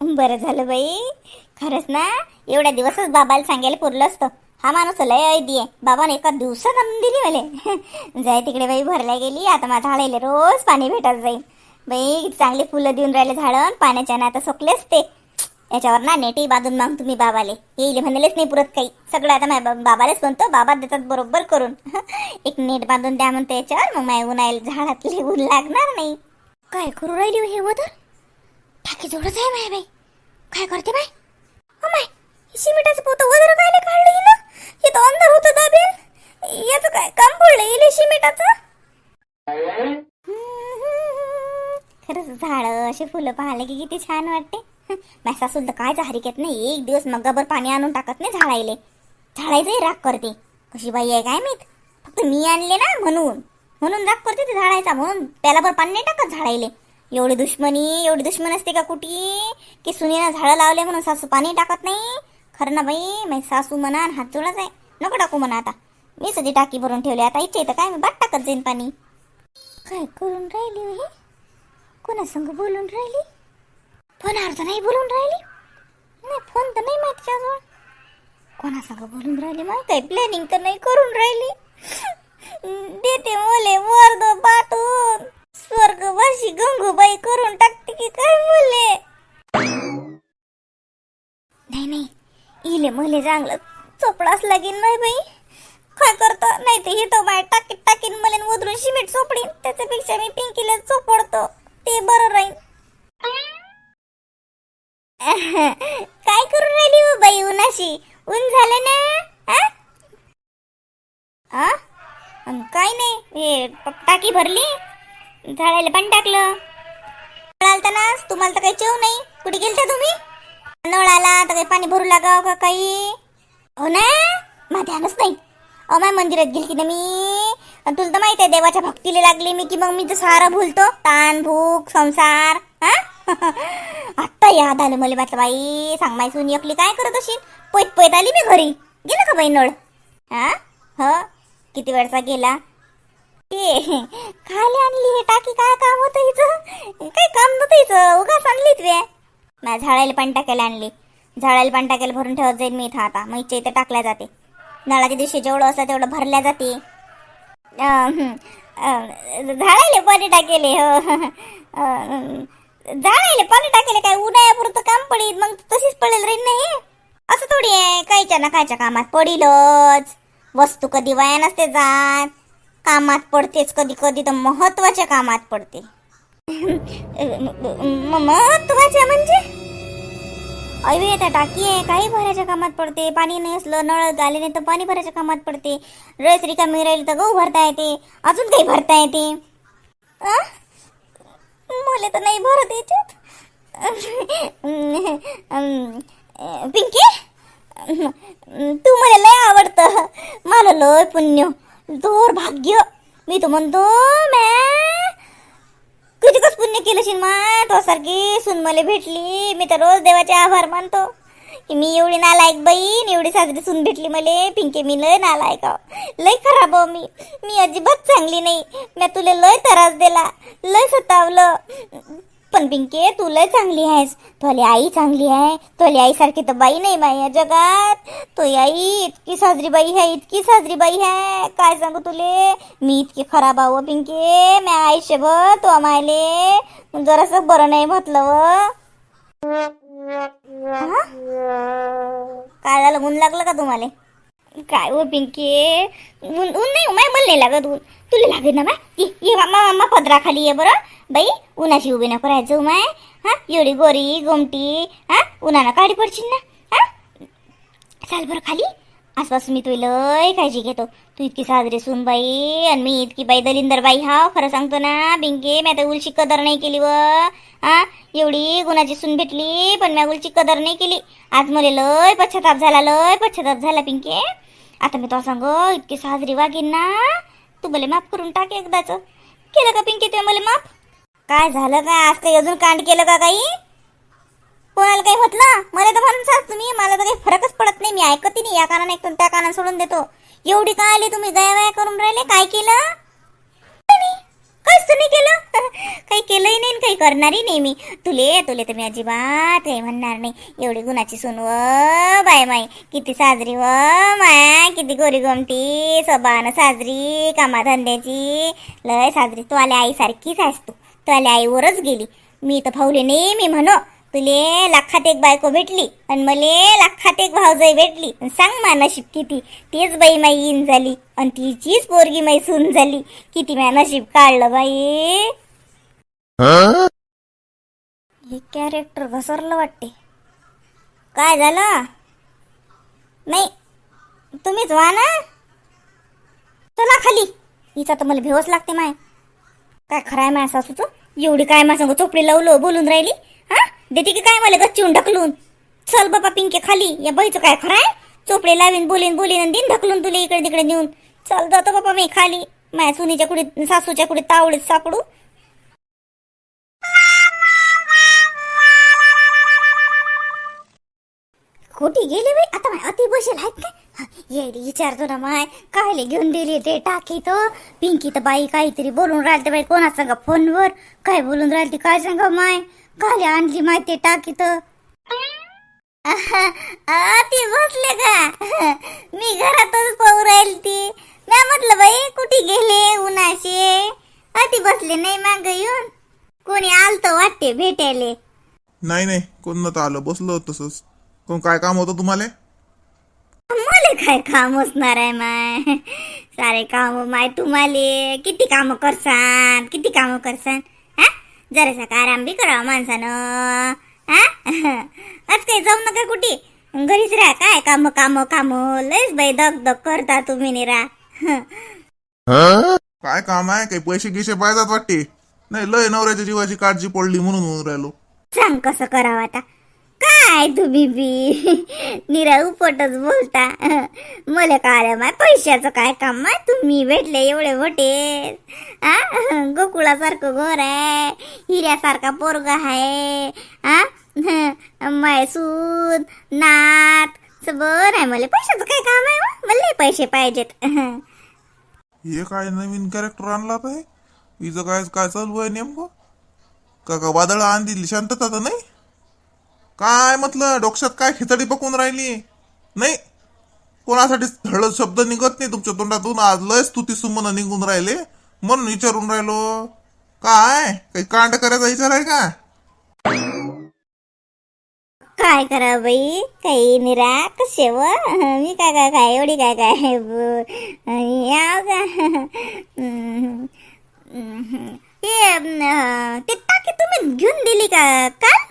बरं झालं बाई. खरंच ना एवढ्या दिवसच बाबाला सांगायला पुरलं असतं. हा माणूस लय ऐदी आहे. बाबाने एका दिवसात आणून दिली मले जाय तिकडे बाई भरल्या गेली. आता माझ्या झाडायला रोज पाणी भेटत जाईल. बाई चांगली फुलं देऊन राहिले झाडं पाण्याच्या ना आता सोकलेच ते याच्यावर ना नेटही बांधून मग तुम्ही बाबाले. येईल म्हणालेच नाही पुरत काही. सगळं आता माझ्या बाबालाच म्हणतो. बाबा देतात बरोबर करून. एक नेट बांधून द्या म्हणतो याच्यावर. मग माझ्या उन्हायला झाडातले ऊन लागणार नाही. काय करू राहिली हो हे वदर टाकी जोडच आहे माय बाई. काय करते बाय ओ माय शिमिटाचं पोतं वगैरे काय नाही काढलं हिनं? हे तर अंधार होतं दाबेल. याचं काय काम पडलं इले शिमिटाचं खरंच झाडं असे फुलं पाहिले की किती छान वाटते. माझ्या सासून तर काय झारी घेत नाही. एक दिवस मग्गाभर पाणी आणून टाकत नाही झाडायले. झाडायचंही राग करते. कशी बाई आहे काय माहीत? फक्त मी आणले ना म्हणून. म्हणून राग करते ते झाडायचा म्हणून. त्याला बरं पाणी नाही टाकत झाडायले. एवढी दुश्मनी एवढी दुश्मन असते का कुठी? की सुनीनं झाडं लावले म्हणून सासू पाणी टाकत नाही? खरं ना बाई माझी सासू म्हणा आणि हात जोडाच आहे. नको टाकू म्हणा आता. मी सध्या टाकी भरून ठेवली. आता इथे येतं काय? मी बाट टाकत जाईन पाणी. काय करून राहिली हो हे? कोणासंग बोलून राहिली? फोनावर तर नाही बोलून राहिली? नाही फोन तर नाही माहीत त्याजवळ कोणासंग बोलून राहिली? माहीत काही प्लॅनिंग तर नाही करून राहिली. देते मोले वर दो पाठवून स्वर्गवासी गंगूबाई करून टाकते की काय मुले? नाही नाही. इले मले चांगलं चोपडाच लागेल नाही बाई? काय करतो? नाही ते हिथं बाय टाकीत टाकीन मला न उधरून सिमेंट चोपडीन. त्याच्यापेक्षा मी पिंकीला चोपडतो. ते बरं राहील काय करून राहिली हो बाई उन्हाशी? ऊन झालं ना? आ? अन काय नाही टाकी भरली? झाडाला पण टाकलं. नळ तुम्हाला तर काही चव नाही. कुठे गेलता तुम्ही? नळ आला तर काही पाणी भरू लागाव का काही? हो ना? माझ्या ध्यानच नाही. अहो माय मंदिरात गेली ना मी. आणि तुला तर माहीत आहे देवाच्या भक्तीला लागली मी की मग मी तर सारा भुलतो ताण भूक संसार हा? आत्ता याद आलं मला म्हटलं बाई. सांग माय सून एकली काय करत अशी पैत पैत आली मी घरी. गेलं का बाई नळ? हा? हो? किती वेळचा गेला? ते खाली आणली हे टाकी काय काम होतं हिचं? काय काम नव्हतं हिचं उगाच आणली तुझ्या नाही झाडायला पाणी टाकायला आणली. झाडायला पाणी टाकायला भरून ठेवत जाईल मी इथं आता. मग इथे टाकल्या जाते. नळाच्या दिवशी जेवढं असतं तेवढं भरल्या जाते. अं, झाडायला पाणी टाकेले हो. झाडायले झाडायला पाणी टाकेले काय उन्हाळ्यापुरतं काम पडील मग तशीच पडेल रे नाही? असं थोडी आहे कायच्या ना कायच्या कामात पडीलच. वस्तू कधी वाया नसते जात. कामात पडतेच. कधी कधी तर महत्त्वाच्या कामात पडते. महत्त्वाच्या म्हणजे? अरे त्या टाकी आहे. काही भरायच्या कामात पडते. पाणी नाही असलं नळ झाले नाही तर पाणी भरायच्या कामात पडते. रस रिकामी राहील तर गहू भरता येते. अजून काही भरता येते. मुले मला तर नाही भरत याच्यात. पिंकी? तू मला लय आवडतं. मला लय पुण्य. दुर्भाग्य. भाग्य मी तो म्हणतो मॅ किती पुण्य केलं शिन मा तो सारखी सुन मला भेटली. मी तर रोज देवाचे आभार मानतो. की मी एवढी नालायक बहीण एवढी साजरी सून भेटली मले. पिंके मी लय नालायक आहो. लय खराब हो मी. मी अजिबात चांगली नाही. मी तुला लय त्रास दिला. लय सतावलं. पण पिंके तू लय चांगली आहेस. तुझी आई चांगली आहे. तुझी आईसारखी तर बाई नाही बाई या जगात. तो आई इतकी साजरी बाई आहे इतकी साजरी बाई आहे. काय सांगू तुले? मी इतकी खराब आहो पिंके. मी आयुष्यभर तो आम्हाले जरासं बरं नाही म्हटलं व. काय झालं? गुण लागलं का तुम्हाला? काय हो पिंकी? ऊन ऊन नाही माय मला नाही लागत ऊन. तुला लागेल ना माय ये मामा मामा पदरा खाली ये बरं. बाई उन्हाची उभी नको राहायचं हो माय. हा एवढी गोरी गोमटी हा उन्हानं काढी पडशील ना. हा? चाल बरं खाली. आसपास मी तुला लय काळजी घेतो. तू इतकी साजरी सून बाई आणि मी इतकी बाई दलिंदर बाई हा खरं सांगतो ना बिंके मी आता उलची कदर नाही केली व. हा एवढी गुणाची सून भेटली पण मी उलची कदर नाही केली. आज मला लय पश्चाताप झाला लय पश्चाताप झाला पिंके. आता मी तो सांग इतकी साजरी वागीन ना तू मला माफ करून टाक एकदाच. केलं का पिंकी तुम्ही मला माफ? काय झालं का? आज काही अजून कांड केलं का काही? कोणाला काही म्हटलं मला तर म्हणून सांग तुम्ही मला तर काही फरकच पडत नाही. मी ऐकतही नाही. या कानाने ऐकतो त्या कानाने सोडून देतो. एवढी काय आली तुम्ही? गया वया करून राहिले? काय केलं? काहीच तर केलं? काही केलंही नाही आणि काही करणारही नाही मी. तुले तुले तर मी अजिबात काही म्हणणार नाही. एवढी गुणाची सुन व बाय माय. किती साजरी व माय. किती गोरी गोमटी. सबान साजरी कामाधंद्याची. लय साजरी. तू आल्या आईसारखीच आहेस तू. तू आल्या आईवरच गेली. मी तर फावले नाही मी म्हणो. तुले लाखात एक बायको भेटली आणि मले लाखात एक भावजाई भेटली. सांग मा नशीब किती? तीच बाई माई इन झाली आणि तिचीच पोरगी माई सून झाली. किती म्या नशीब काढलं बाई? हे? कॅरेक्टर घसरलं वाटते काय झालं? नाही तुम्हीच व्हा ना. चला खाली. हिचा तर मला भेवच लागते माय. काय खराय माय सासूचं? एवढी काय मा सांगू चोपडी लावलं बोलून राहिली? हा? देते की काय मला गच्चीहून ढकलून? चल बाबा पिंके खाली या बाईचं काय खराय चोपडे लावीन बोलीन बोलीन आणि दिन ढकलून तुला इकडे तिकडे नेऊन. चल जातो बाबा मी खाली. माझ्या सुनीच्या कुठे सासूच्या कुठे तावडीत सापडू. खोटी गेली बाई? आता माय अति बसेल आहेत काय? येडी विचारतो ना माय. कायले घेऊन दिली ते टाकी तो. पिंकी तर बाई काहीतरी बोलून राहिली बाई कोणा सांगा फोनवर? काय बोलून राहिली काय सांगा माय? काले आणली माय ते टाकी तर ती बसले का? मी घरातच पाहू राहील ती. मी म्हटलं बाई कुठे गेले उन्हाशे अति बसले नाही माग येऊन. कोणी आलतं वाटते भेटायले. नाही नाही कोण नव्हतं आलं. बसलो तसंच. कोण काय काम होतं तुम्हाला? मला काय काम असणार आहे माय? सारे काम माय तुम्हाला. किती काम करसान किती काम करसान? जरासा आराम बी करावा माणसानं. हा? आज काही जाऊ नका कुठे? घरीच राहा काय? काम काम काम. लयच बाई दग दग करता तुम्ही निरा. काय काम आहे? काही पैसे गिसे पाहिजेत वाटते. नाही लय नवऱ्याच्या जीवाची काळजी पडली म्हणून राहिलो. सांग कसं करावं आता? काय तुम्ही बी? निरा उपटच बोलता. मला काय माय पैशाचं काय काम आहे तुम्ही भेटले एवढे मोठे. आ? गोकुळासारखं घर आहे. हिऱ्यासारखा पोरगा आहे. आ? माय नात सगळं आहे मला. पैशाचं काय काम आहे हो? मला पैसे पाहिजेत. हे काय नवीन कॅरेक्टर आणला पाहिजे हिचं काय काय चालू आहे नेमकं? का का वादळ आण दिली शांतता तर नाही? काय म्हटलं? डोक्यात काय खिचडी पकवून राहिली? नाही. कोणासाठी हळद शब्द निघत नाही तुमच्या तोंडातून? आज लय स्तुती सुमन निघून राहिले. म्हणून विचारून राहिलो. काय? काही कांड करायचा विचार आहे का? काय करा बाई? काही निरा कसे व मी काय काय काय? एवढी काय काय? याव का? हे ते टाकी तुम्ही घेऊन दिली का काल?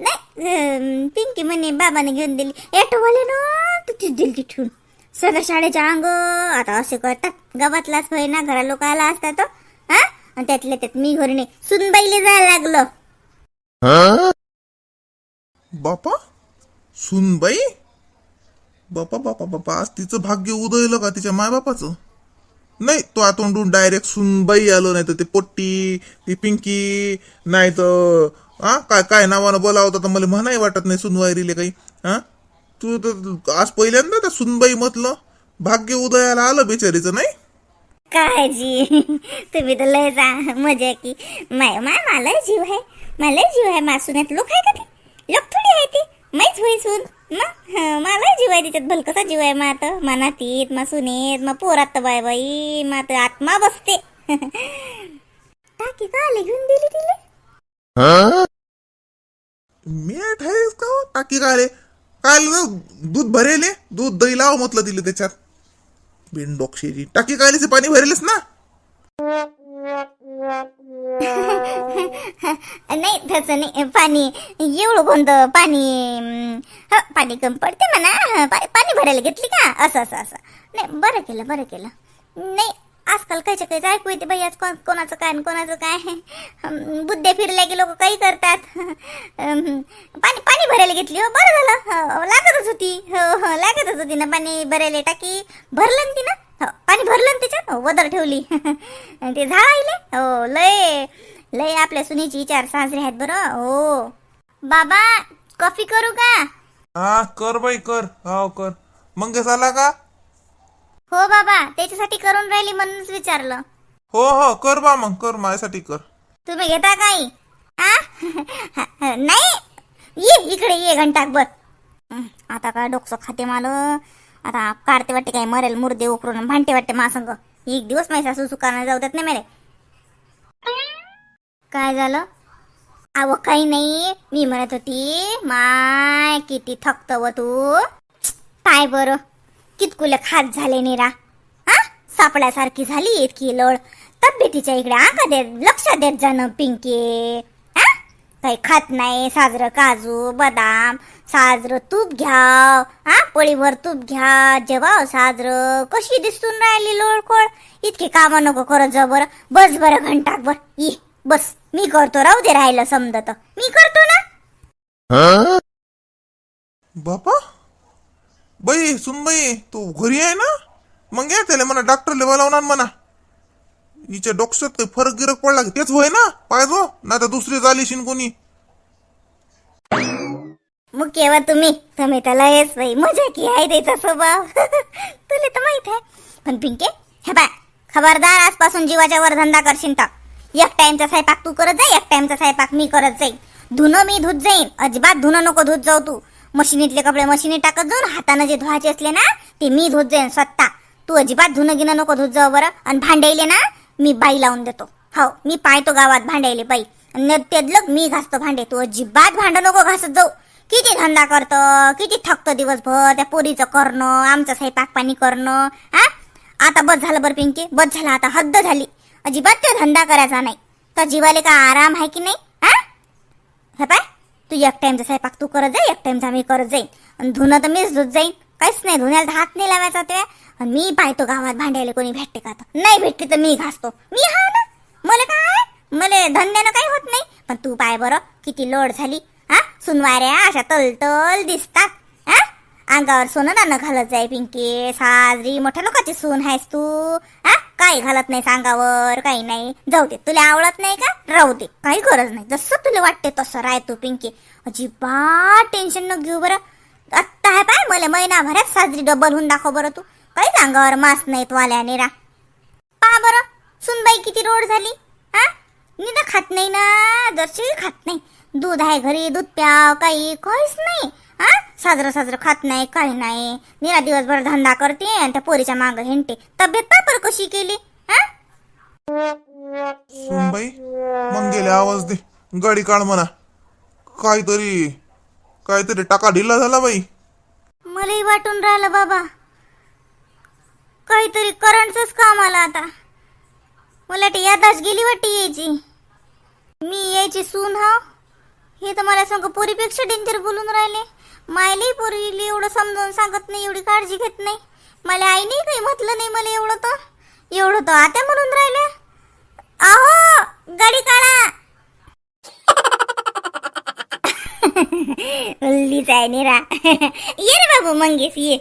नाही पिंकी म्हणे बाबाने घेऊन दिली ॲटोवाले ना तुझीच दिली ठेवून सगळ्या शाळेच्या अंग आता असे करतात गावातलाच होय ना घरा लोक आला असता तो हा आणि त्यातल्या त्यात मी घरी नाही सुनबाईले जायला लागलं बापा सुनबाई बापा बापा बापा आज तिचं भाग्य उदयलं का तिच्या मायबापाचं नाही तो आतोंडून डायरेक्ट सुनबाई आलो नाही तर ते पोट्टी ती पिंकी नाही तर हा? काय काय नावानं बोलावं तर मला म्हणाही वाटत नाही सुनवायरीले काही हा? तू तर आज पहिल्यांदा त्या सुनबाई म्हटलं भाग्य उदयाला आलं बेचारीचं नाही? काय जी तुम्ही तर लय जा मजा की. माय माय मला जीव आहे. मला जीव आहे मासुन्यात लोक आहे का ते? लोक थोडी आहे ती. माहीच होई सून. मग मला जीव आहे तिच्यात. भलकसा जीव आहे मा आता मनातीत मा सुनेत मा पोरात तर बाय बाई. मा तर आत्मा बसते. टाकी का आले? घेऊन दिली तिले? मेठ आहेस का? हो? टाकी काय रे? काय ना? दूध भरेले दूध दही लाव म्हटलं दिलं त्याच्यात. बिनडोक्षेरी टाकी कायलीचे पाणी भरेलच ना? नाही तसं नाही. पाणी एवढं कोणतं पाणी अं, ह, पाणी कमी पडते म्हणा. ह, पा- पाणी भरायला घेतली का? असं असं असं. नाही बरं केलं बरं केलं. नाही आजकाल कायच्या काहीच ऐकू येते बाई आज कोण कोणाचं काय कोणाचं काय? बुद्धे फिरले फिरल्या की लोक काही करतात. पाणी पाणी भरायला घेतली हो बरं झालं. हो, हो, लागतच होती. हो हो लागतच होती ना पाणी भरायला. टाकी भरलं ना ती ना हो, पाणी भरलं ना त्याच्यात हो, वदर ठेवली. ते झाडायले हो लय लय आपल्या सुनीची चार सासरे आहेत बरं. हो. बाबा कॉफी करू का? हा कर बाई कर. हो कर. मग आला का? हो बाबा त्याच्यासाठी करून राहिली म्हणूनच विचारलं. हो हो कर बा मग कर माझ्यासाठी कर. तुम्ही घेता काही? आ नाही. ये इकडे ये घंटाकभर हं, आता काय डोकसं खाते माल आता काढते वाटते काय मरेल मुर्दे उकरून भांडते वाटते मासंग एक दिवस माझी सासू सुकाना जाऊ देत नाही मेरे. काय झालं? अव काही नाही. मी म्हणत होती माय किती थकत व तू. काय बरं? कितकुले खात झाले निरा. हा? सापड्यासारखी झाली इतकी लोळ. तब्येतीच्या इकडे आका देत लक्ष देत जाणं पिंके. हा? काही खात नाही साजरं काजू बदाम साजरं तूप घ्याव. हा? पोळीभर तूप घ्या जेवाव साजरं. कशी दिसून राहिली लोळकोळ इतकी कामं नको करत जा बरं. बस बरं घंटाक बर ये बस. मी करतो राहू दे राहिलं समजत. मी करतो ना? बापा? बाई सुनबाई तू घरी आहे ना? मग या त्याला म्हणा डॉक्टरला लावणार म्हणा. हिच्या डॉक्टर काही फरक गिरक पडला तेच होय ना? पाहिजो नाही तर दुसरी झालीशीन कोणी. मग केव्हा तुम्ही? तुम्ही त्याला येस बाई मजा की आहे त्याचा स्वभाव. तुला तर माहीत आहे. पण पिंके हे बाय खबरदार आजपासून जीवाच्या वर धंदा करशील तर. एक टाइमचा स्वयंपाक तू करत जाई एक टाइमचा स्वयंपाक मी करत जाईन. धुणं मी धुत जाईन. अजिबात धुणं नको धुत जाऊ तू. मशिनीतले कपडे मशिनीत टाकत जाऊन हातानं जे धुवायचे असले ना ते मी धुत जाईन स्वतः. तू अजिबात धुणं गिणं नको धुत जाऊ बरं. आणि भांडायले ना मी बाई लावून देतो. हो मी पाहतो गावात भांडायले बाई. आणि मी घासतो भांडे. तू अजिबात भांड नको घासत जाऊ. किती धंदा करतं किती थकतं दिवसभर त्या पोरीचं करणं आमचं स्वयंपाक पाणी करणं हा? आता बस झालं बरं पिंकी बस झालं आता हद्द झाली. अजिबात तो धंदा करायचा नाही. तर जीवाले का आराम आहे की नाही हा? हे पाय. तू एक टाइमचा स्वयंपाक तू करत जाई एक टाइमचा मी करत जाईन. आणि धुणं तर मीच धुत जाईन. काहीच नाही धुण्याला हात नाही लावायचा ते. मी पाहतो गावात भांड्याला कोणी भेटते का तर नाही भेटते तर मी घासतो. मी हा ना? मला काय? मला धंद्यानं काही होत नाही. पण तू पाय बरं किती लोड झाली. हा? सुनवाऱ्या अशा तलतल दिसतात. हा? अंगावर सोनं दाणं घालत जाय पिंकी. साजरी मोठ्या लोकांची सून आहेस तू. काही घालत नाही सांगावर काही नाही. जाऊ दे तुला आवडत नाही का? राहू दे काही गरज नाही. जसं तुला वाटते तसं राय तू पिंकी. अजिबात टेन्शन न घेऊ बरं. आत्ता आहे पाय मला महिनाभरात साजरी डबल होऊन दाखव बरं तू. काही सांगावर मास नाही वाल्या निरा पहा बरं सुनबाई किती रोड झाली? हा? निदा खात नाही ना जरशी खात नाही. दूध आहे घरी दूध प्याव काही काहीच नाही. हा? साजरं साजरं खात नाही काही नाही. निरा दिवसभर धंदा करते आणि त्या पोरीच्या मागं हिंडते. तब्येत पापर कशी केली? हा? सुनबाई मग गेले आवाज दे. गाडी काढ म्हणा. काहीतरी काहीतरी टाका ढिला झाला बाई. मलाही वाटून राहिलं बाबा. काहीतरी करंटच काम आलं आता. मला ते यादाच गेली वाटते यायची. मी यायची सून हा? हे तर मला सांग पोरीपेक्षा डेंजर बोलून राहिले. मायली पोरीली एवढं समजावून सांगत नाही एवढी काळजी घेत नाही. मला आईने काही म्हटलं नाही मला एवढं तर. एवढं तर आता म्हणून राहिले. अहो गाडी काढा उल्लीच आहे निरा ये रे बाबू मंगेश ये.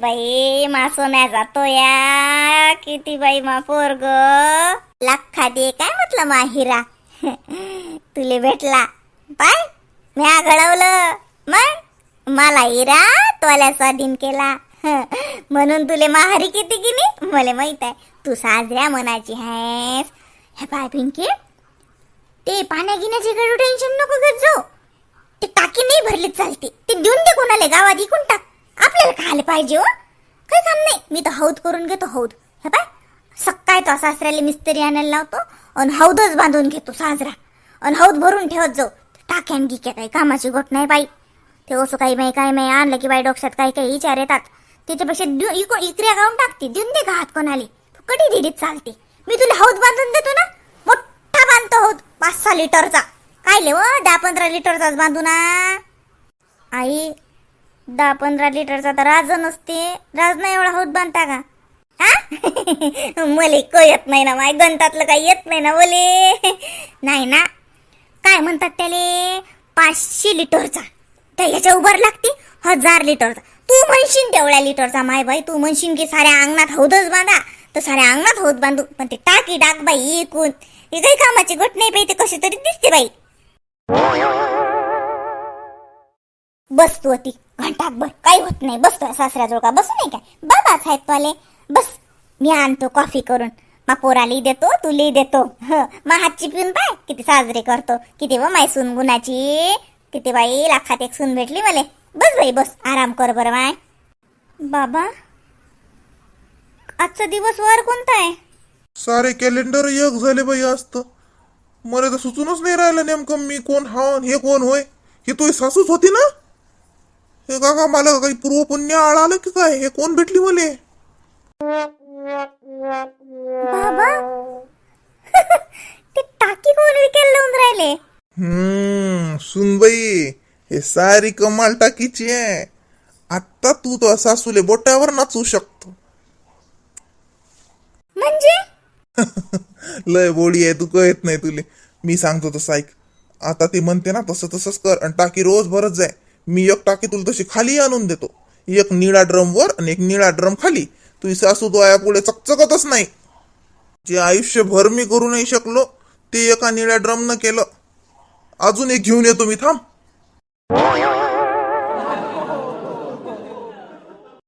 बाई मा सोन्या जातो या. किती बाई मा पोरग. लाखा दे काय म्हटलं मा हिरा? तुले भेटला. पाय म्या घडवलं मग? मला इरा तोला स्वाधीन केला. म्हणून तुले माहारी किती की नाही? मला माहीत आहे. तू साजऱ्या मनाची आहेस. हे पाय पिंकी. ते पाण्या गिण्याचे कडू टेन्शन नको घेत जाऊ. ते टाकी नाही भरली चालते. ते देऊन दे कोणाला गावात इकून टाक. आपल्याला खायला पाहिजे हो. काही काम नाही. मी तर हौद करून घेतो हौद. हे पाय. सकाळी तो सासऱ्याला मिस्त्री आणायला लावतो आणि हौदच बांधून घेतो साजरा. आणि हौद भरून ठेवत जाऊ. टाक्यान गिक्या काही कामाची गोट नाही बाई. ते असं काही माही काय माही आणलं की बाई डोक्यात काही काही विचार येतात. त्याच्यापेक्षा देऊ- इको गाऊन टाकते देऊन दे का हात कोणाले. कधी दिडीत चालते. मी तुला हौद बांधून देतो ना मोठा बांधतो हौद पाच सहा लिटरचा. काय ले दहा पंधरा लिटरचाच बांधू ना. आई दहा पंधरा लिटरचा तर राज नसते. राज नाही एवढा हौद बांधता का? हा मले येत नाही ना माय गणतातलं काही येत नाही ना बोले नाही ना. काय म्हणतात त्याले? पाचशे लिटरचा. त्या ह्याच्या उभार लागते. हजार लिटरचा. तू म्हणशीन तेवढ्या लिटरचा माय बाई तू म्हणशीन की साऱ्या अंगणात हौदच बांधा. तर साऱ्या अंगणात हौद बांधू. पण ते टाकी टाक बाई एकूण हे काही कामाची गोट नाही बाई ते कशी तरी दिसते बाई. बस तू. अति घंटाकभर काही होत नाही. बसतो सासऱ्याजवळ का? बसू नाही काय? बाबाच आहेत वाले बस. मी आणतो कॉफी करून. मा पोराली देतो तुली देतो. ह. मा हातची पिऊन पाय किती साजरे करतो. किती व माय सुनगुणाची किती बाई लाखात एक सून भेटली मले. बस बाई बस. आराम कर बरं माय बाबा आजचा दिवस वार कोणता आहे? सारे कॅलेंडर एक झाले बाई असत मला तर सुचूनच नाही राहिलं नेमकं मी कोण हा हे कोण होय. ही तुझी सासूच होती ना? हे काका मला काही पूर्व पुण्य आळ आलं की काय? हे कोण भेटली मले? बाबा? ते टाकी कोण विकायला लावून राहिले? हम्म सुनबाई हे सारी कमाल टाकीची आहे. आता तू तो सासूले बोटावर नाचू शकतो. म्हणजे? लय बोडी आहे तू कळत नाही तुले. मी सांगतो तसं ऐक. आता ती म्हणते ना तसं तसंच कर आणि टाकी रोज भरत जाय. मी एक टाकी तुला तशी खाली आणून देतो. एक निळा ड्रम वर आणि एक निळा ड्रम खाली. तुझी सासू तो पुढे चकचकतच नाही. जे आयुष्यभर मी करू नाही शकलो ते एका निळ्या ड्रम न केलं. अजून एक घेऊन येतो मी थांब.